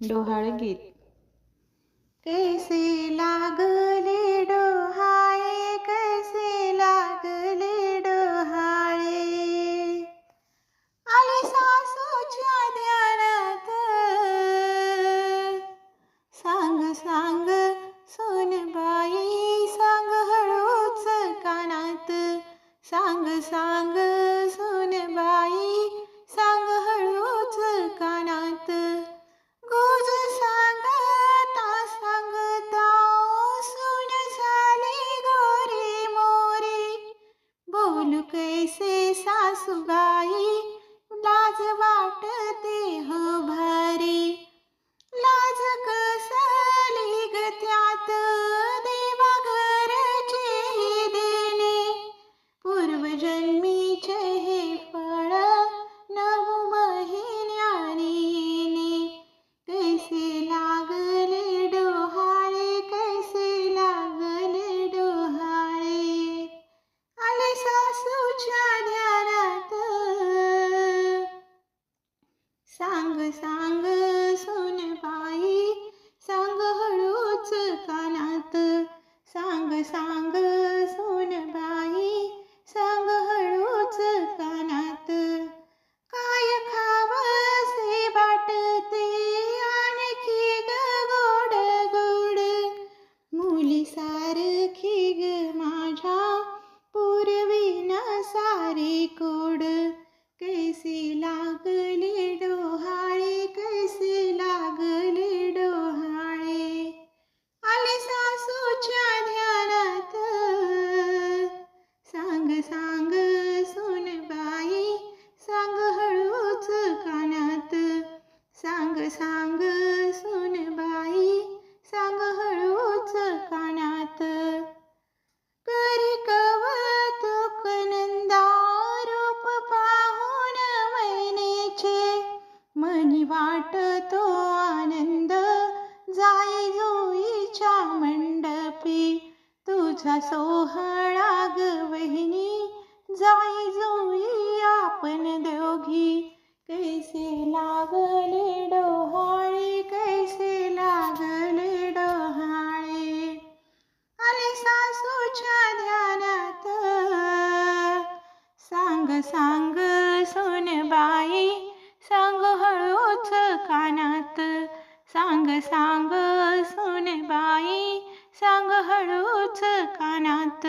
डोहाळ गीत. कैसे लागले बोलू कैसे सासूबाई लाज वाटते सारे कोड कैसे लागले डोहाळे कैसे लागले डोहाळे? आले सासूच्या ध्यानात. सांग सांग सोनबाई सांग हळूच कानात. सांग सांग वाटतो आनंद. जाई जोईच्या मंडपी. तुझा सोहळा ग वहिनी. जाई जोई आपण दोघी. कैसे लागले डोहाळे कैसे लागले डोहाळे. आले सासूच्या ध्यानात. सांग सांग सोनबाई सांग हळूच कानात.